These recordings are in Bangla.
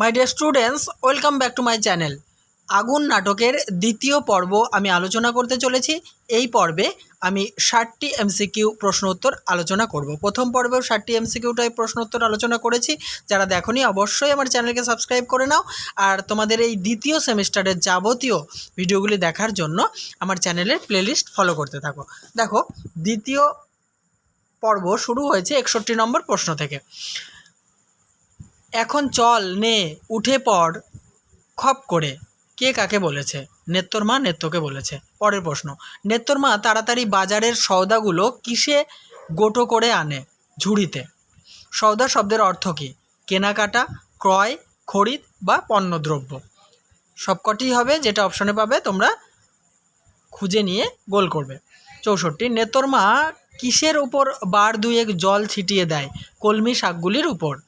My dear students welcome back to my channel আগুন নাটকের দ্বিতীয় পর্ব আমি আলোচনা করতে চলেছি। এই পর্বে আমি ষাটটি এমসিকিউ প্রশ্ন উত্তর আলোচনা করব। প্রথম পর্বেও ষাটটি এমসিকিউটাই প্রশ্ন উত্তর আলোচনা করেছি। যারা দেখনি, অবশ্যই আমার চ্যানেলকে সাবস্ক্রাইব করে নাও। আর তোমাদের এই দ্বিতীয় সেমিস্টারের যাবতীয় ভিডিওগুলি দেখার জন্য আমার চ্যানেলের প্লেলিস্ট ফলো করতে থাকো। দেখো, দ্বিতীয় পর্ব শুরু হয়েছে একষট্টি নম্বর প্রশ্ন থেকে। এখন চল নে, উঠে পড়। খপ করে। কে কাকে বলেছে? নেত্তর মা নেত্যকে বলেছে। পরের প্রশ্ন। নেত্তর মা তাড়াতাড়ি বাজারের সওদাগুলো কিসে গোটো করে আনে? ঝুড়িতে। সওদা শব্দের অর্থ কী? কেনাকাটা, ক্রয়, খরিদ বা পণ্যদ্রব্য। সবকটি হবে যেটা অপশনে পাবে, তোমরা খুঁজে নিয়ে গোল করবে। চৌষট্টি, নেত্তর মা কিসের উপর বার দুয়েক জল ছিটিয়ে দেয়? কলমি শাকগুলির উপর।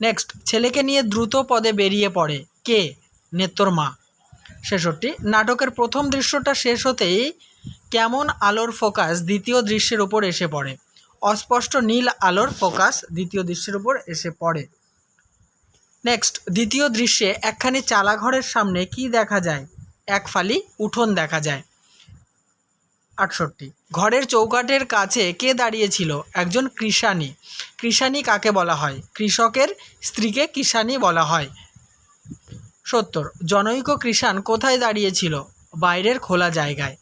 নেক্সট ছেলেকে নিয়ে দ্রুত পদে বেরিয়ে পড়ে। কে? নেত্তর মা। ছেষট্টি, নাটকের প্রথম দৃশ্যটা শেষ হতেই কেমন আলোর ফোকাস দ্বিতীয় দৃশ্যের উপর এসে পড়ে। অস্পষ্ট নীল আলোর ফোকাস দ্বিতীয় দৃশ্যের উপর এসে পড়ে। নেক্সট দ্বিতীয় দৃশ্যে একখানি চালাঘরের সামনে কি দেখা যায়? এক ফালি উঠোন দেখা যায়। আটষট্টি। ঘরের চৌকাঠের কাছে কে দাঁড়িয়েছিল? একজন কৃষাণী। কৃষাণী কাকে বলা হয়? কৃষকের স্ত্রীকে কৃষাণী বলা হয়। সত্তর। জনৈক কৃষাণ কোথায় দাঁড়িয়েছিল? বাইরের খোলা জায়গায়।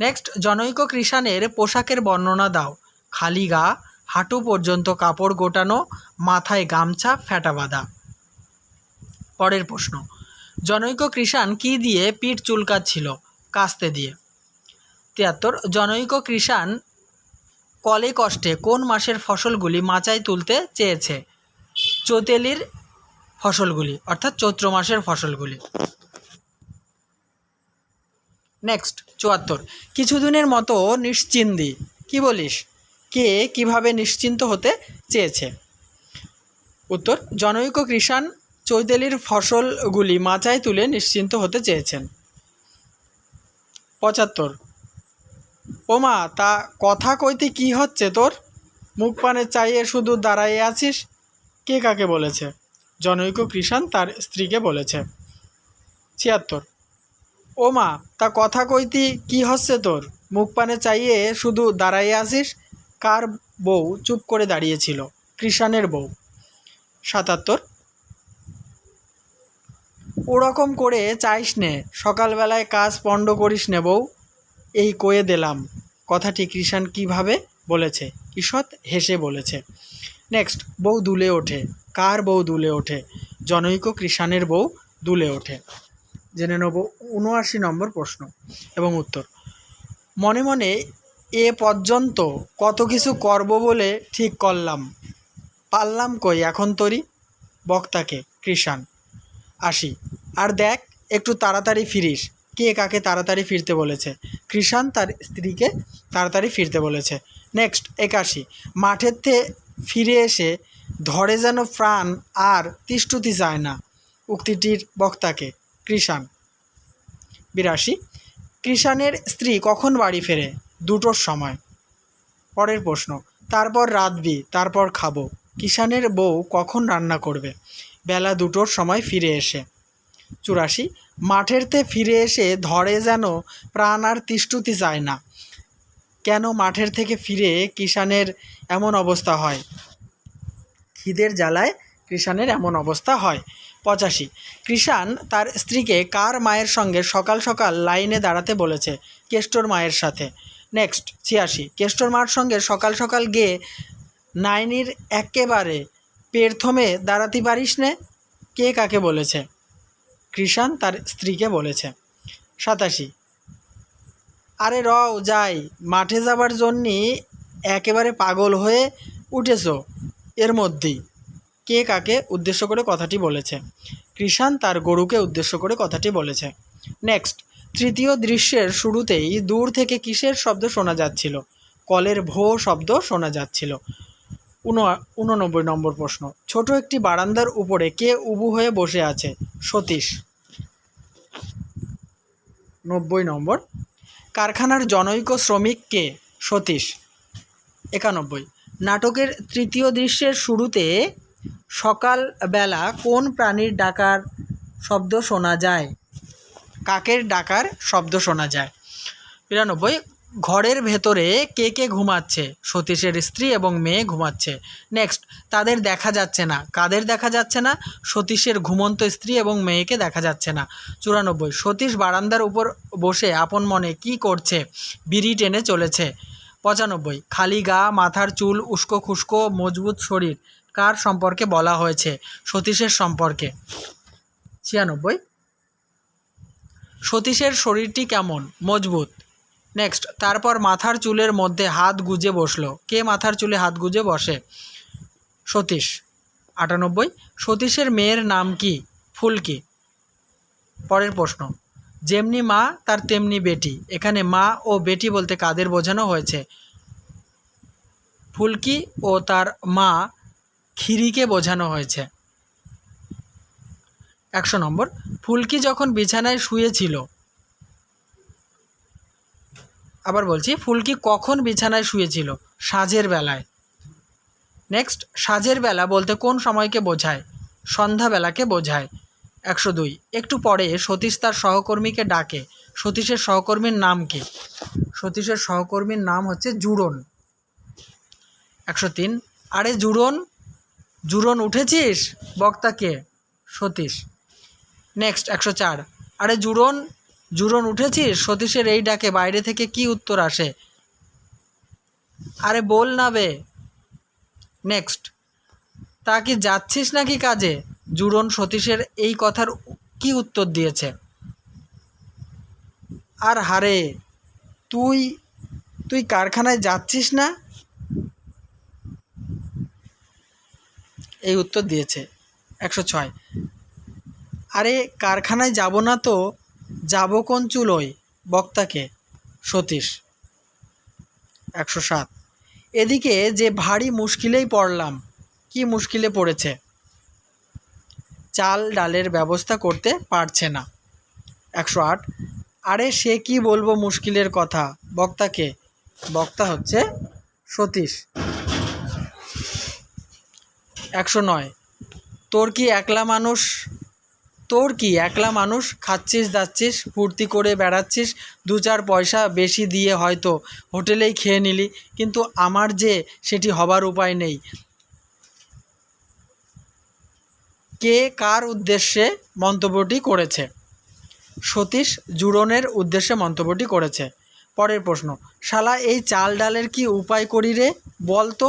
নেক্সট, জনৈক কৃষাণের পোশাকের বর্ণনা দাও। খালি গা, হাঁটু পর্যন্ত কাপড় গোটানো, মাথায় গামছা, ফ্যাটা বাঁধা। পরের প্রশ্ন। জনৈক কৃষাণ কি দিয়ে পিঠ চুলকাচ্ছিল? কাস্তে দিয়ে। তিয়াত্তর, জনৈক কৃষাণ কলে কষ্টে কোন মাসের ফসলগুলি মাচায় তুলতে চেয়েছে? চৌতেলির ফসলগুলি, অর্থাৎ চৈত্র মাসের ফসলগুলি। নেক্সট চুয়াত্তর। কিছুদিনের মতো নিশ্চিন্দি কি বলিস? কে কীভাবে নিশ্চিন্ত হতে চেয়েছে? উত্তর, জনৈক কৃষাণ চৈতালির ফসলগুলি মাচায় তুলে নিশ্চিন্ত হতে চেয়েছেন। পঁচাত্তর। ওমা, তা কথা কইতে কি হচ্ছে তোর? মুখ পানে চাইয়ে শুধু দাঁড়াইয়ে আছিস? কে কাকে বলেছে? জনৈক কৃষাণ তার স্ত্রীকে বলেছে। ছিয়াত্তর। ও মা তা কথা কইতি কি হচ্ছে তোর? মুখ পানে চাইয়ে শুধু দাঁড়াইয়ে আসিস কার বউ চুপ করে দাঁড়িয়েছিল? কৃষাণের বউ। সাতাত্তর। ওরকম করে চাইস নে, সকালবেলায় কাজ পণ্ড করিস নে বউ। এই কয়ে দিলাম। কথাটি কৃষাণ কীভাবে বলেছে? ঈষৎ হেসে বলেছে, নেক্সট, বউ দুলে ওঠে। কার বউ দুলে ওঠে? জনৈক কৃষাণের বউ দুলে ওঠে। জেনে নেব উনআশি নম্বর প্রশ্ন এবং উত্তর। মনে মনে এ পর্যন্ত কত কিছু করব বলে ঠিক করলাম। পারলাম কই এখন তরি? বক্তাকে কৃষাণ, আসি, আর দেখ, একটু তাড়াতাড়ি ফিরিস। কে কাকে তাড়াতাড়ি ফিরতে বলেছে? কৃষাণ তার স্ত্রীকে তাড়াতাড়ি ফিরতে বলেছে। নেক্সট, একাশি। মাঠের থেকে ফিরে এসে ধরে যেন প্রাণ আর তিষ্টুতি যায় না উক্তিটির বক্তাকে, কৃষাণ। বিরাশি। কৃষাণের স্ত্রী কখন বাড়ি ফেরে? দুটোর সময়। পরের প্রশ্ন, তারপর রাতবি তারপর খাব। কিষাণের বউ কখন রান্না করবে? বেলা দুটোর সময় ফিরে এসে। চুরাশি। মাঠেরতে ফিরে এসে ধরে যেন প্রাণ আর তিষ্ঠুতি যায় না। কেন মাঠের থেকে ফিরে কিষাণের এমন অবস্থা হয়? খিদের জ্বালায় কৃষাণের এমন অবস্থা হয়। পঁচাশি, কৃষাণ তার স্ত্রীকে কার মায়ের সঙ্গে সকাল সকাল লাইনে দাঁড়াতে বলেছে? কেষ্টর মায়ের সাথে। নেক্সট, ছিয়াশি, কেষ্টর মার সঙ্গে সকাল সকাল গিয়ে নাইনির একেবারে পেরথমে দাঁড়াতে পারিস নে? কে কাকে বলেছে? কৃষাণ তার স্ত্রীকে বলেছে। সাতাশি। আরে রও, যাই। মাঠে যাবার জন্যে একেবারে পাগল হয়ে উঠেছ এর মধ্যেই। কে কাকে উদ্দেশ্য করে কথাটি বলেছে? কৃষাণ তার গরুকে উদ্দেশ্য করে কথাটি বলেছে। নেক্সট। তৃতীয় দৃশ্যের শুরুতেই দূর থেকে কিসের শব্দ শোনা যাচ্ছিল? কলের ভো শব্দ শোনা যাচ্ছিল। উন, উননব্বই নম্বর প্রশ্ন। ছোট একটি বারান্দার উপরে কে উবু হয়ে বসে আছে? সতীশ। নব্বই নম্বর। কারখানার জনৈক শ্রমিক কে? সতীশ। একানব্বই। নাটকের তৃতীয় দৃশ্যের শুরুতে সকালবেলা কোন প্রাণীর ডাকার শব্দ শোনা যায়? কাকের ডাকার শব্দ শোনা যায়? বিরানব্বই। ঘরের ভেতরে কে কে ঘুমাচ্ছে? সতীশের স্ত্রী এবং মেয়ে ঘুমাচ্ছে। নেক্সট তাদের দেখা যাচ্ছে না। কাদের দেখা যাচ্ছে না? সতীশের ঘুমন্ত স্ত্রী এবং মেয়েকে দেখা যাচ্ছে না। চুরানব্বই, সতীশ বারান্দার উপর বসে আপন মনে কি করছে? বিড়ি টেনে চলেছে। পঁচানব্বই, খালি গা, মাথার চুল, উস্কো খুস্কো, মজবুত শরীর, কার সম্পর্কে বলা হয়েছে? সতীশের সম্পর্কে। ছিয়ানব্বই, সতীশের শরীরটি কেমন? মজবুত। নেক্সট তারপর মাথার চুলের মধ্যে হাত গুজে বসল। কে মাথার চুলে হাত গুজে বসে? সতীশ। আটানব্বই। সতীশের মেয়ের নাম কি? ফুলকি। পরের প্রশ্ন। যেমনি মা, তার তেমনি বেটি। এখানে মা ও বেটি বলতে কাদের বোঝানো হয়েছে? ফুলকি ও তার মা খিরিকে বোঝানো হয়েছে। একশো নম্বর। ফুলকি যখন বিছানায় শুয়েছিল আবার বলছি, ফুলকি কখন বিছানায় শুয়েছিল? সাঁঝের বেলায়। নেক্সট সাঁঝের বেলা বলতে কোন সময়কে বোঝায়? সন্ধ্যাবেলাকে বোঝায়। একশো দুই। একটু পরে সতীশ তার সহকর্মীকে ডাকে। সতীশের সহকর্মীর নাম কি? সতীশের সহকর্মীর নাম হচ্ছে জুড়ন। একশো তিন। আরে জুড়ন? জুড়ন উঠেছিস? বক্তাকে সতীশ। নেক্সট একশো চার। আরে জুড়ন জুড়ন উঠেছিস? সতীশের এই ডাকে বাইরে থেকে কি উত্তর আসে? আরে বল না বে। নেক্সট। তা কি যাচ্ছিস নাকি কাজে? জুড়ন সতীশের এই কথার কি উত্তর দিয়েছে? আর হারে, তুই তুই কারখানায় যাচ্ছিস না? এই উত্তর দিয়েছে। একশো ছয়। আরে কারখানায় যাব না তো? যাব কোন চুলোয়? বক্তাকে। সতীশ। একশো সাত। এদিকে যে ভারী মুশকিলেই পড়লাম, কি মুশকিলে পড়েছে? চাল ডালের ব্যবস্থা করতে পারছে না। একশো আট। আরে সে কি বলব মুশকিলের কথা? বক্তাকে। বক্তা হচ্ছে সতীশ। একশো নয়। তোর কি একলা মানুষ তোর কি, একলা মানুষ খাচ্ছিস, দাচ্ছিস, ফুর্তি করে বেড়াচ্ছিস দু চার পয়সা বেশি দিয়ে হয়তো হোটেলেই খেয়ে নিলি, কিন্তু আমার যে সেটি হবার উপায় নেই। কে কার উদ্দেশ্যে মন্তব্যটি করেছে? সতীশ জুড়নের উদ্দেশ্যে মন্তব্যটি করেছে। পরের প্রশ্ন, শালা এই চাল ডালের কি উপায় করি রে, বল তো।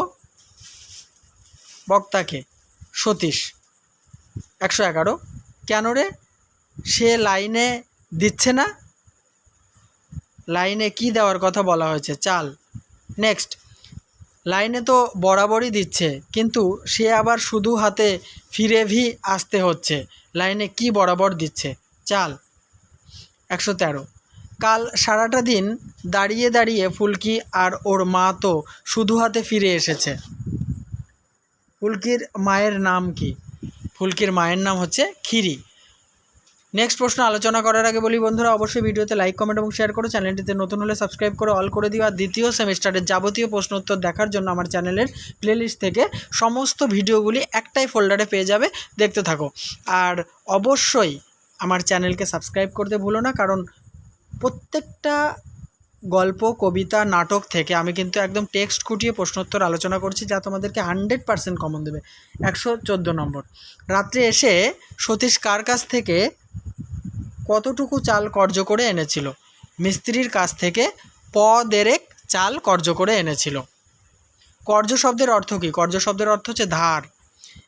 বক্তাকে, সতীশ, একশো এগারো। কেন রে? সে লাইনে দিচ্ছে না? লাইনে কি দেওয়ার কথা বলা হয়েছে? চাল। নেক্সট। লাইনে তো বরাবরই দিচ্ছে, কিন্তু সে আবার শুধু হাতে ফিরে ভি আসতে হচ্ছে। লাইনে কি বরাবর দিচ্ছে? চাল। একশো তেরো। কাল সারাটা দিন দাঁড়িয়ে দাঁড়িয়ে ফুলকি আর ওর মা তো শুধু হাতে ফিরে এসেছে। ফুলকির মায়ের নাম কি? ফুলকির মায়ের নাম হচ্ছে খিরি নেক্সট প্রশ্ন আলোচনা করার আগে বলি বন্ধুরা, অবশ্যই ভিডিওতে লাইক কমেন্ট এবং শেয়ার করো। চ্যানেলটিতে নতুন হলে সাবস্ক্রাইব করে অল করে দিও। আর দ্বিতীয় সেমিস্টারের যাবতীয় প্রশ্ন উত্তর দেখার জন্য আমার চ্যানেলের প্লেলিস্ট থেকে সমস্ত ভিডিওগুলি একটাই ফোল্ডারে পেয়ে যাবে। দেখতে থাকো। আর অবশ্যই আমার চ্যানেলকে সাবস্ক্রাইব করতে ভুলো না, কারণ প্রত্যেকটা গল্প, কবিতা, নাটক থেকে আমি কিন্তু একদম টেক্সট খুঁটিয়ে প্রশ্নোত্তর আলোচনা করছি যা তোমাদেরকে হান্ড্রেড পার্সেন্ট কমন দেবে। একশো চোদ্দ নম্বর। রাত্রে এসে সতীশ কার কাছ থেকে কতটুকু চাল কর্য করে এনেছিল? মিস্ত্রির কাছ থেকে প দেরেক চাল কর্য করে এনেছিল। কর্য শব্দের অর্থ কী? কর্য শব্দের অর্থ হচ্ছে ধার।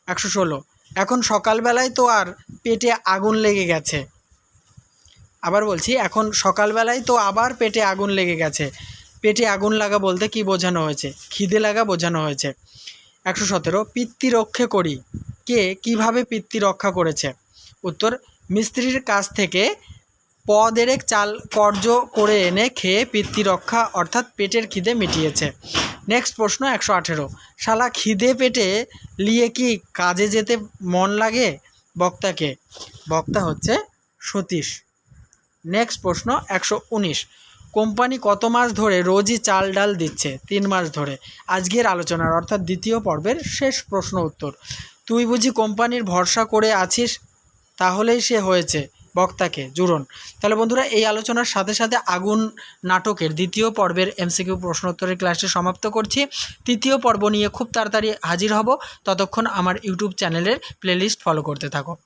একশো ষোলো। এখন সকালবেলায় তো আর পেটে আগুন লেগে গেছে। আবার বলছি, এখন সকালবেলায় তো আবার পেটে আগুন লেগে গেছে। পেটে আগুন লাগা বলতে কি বোঝানো হয়েছে? খিদে লাগা বোঝানো হয়েছে। একশো সতেরো পিতৃ রক্ষে করি। কে কীভাবে পিতৃ রক্ষা করেছে? উত্তর, মিস্ত্রির কাছ থেকে পদেরেক চাল কর্য করে এনে খেয়ে পিতৃ রক্ষা অর্থাৎ পেটের খিদে মিটিয়েছে। নেক্সট প্রশ্ন, একশো আঠেরো। শালা খিদে পেটে লিয়ে কি কাজে যেতে মন লাগে? বক্তাকে। বক্তা হচ্ছে সতীশ। নেক্সট প্রশ্ন, একশো উনিশ। কোম্পানি কত মাস ধরে রোজই চাল ডাল দিচ্ছে? তিন মাস ধরে। আজকের আলোচনার অর্থাৎ দ্বিতীয় পর্বের শেষ প্রশ্ন উত্তর। তুই বুঝি কোম্পানির ভরসা করে আছিস? তাহলেই সে হয়েছে। বক্তাকে জুড়ন। তাহলে বন্ধুরা, এই আলোচনার সাথে সাথে আগুন নাটকের দ্বিতীয় পর্বের এমসিকিউ প্রশ্নোত্তরের ক্লাসটি সমাপ্ত করছি। তৃতীয় পর্ব নিয়ে খুব তাড়াতাড়ি হাজির হব। ততক্ষণ আমার ইউটিউব চ্যানেলের প্লেলিস্ট ফলো করতে থাকো।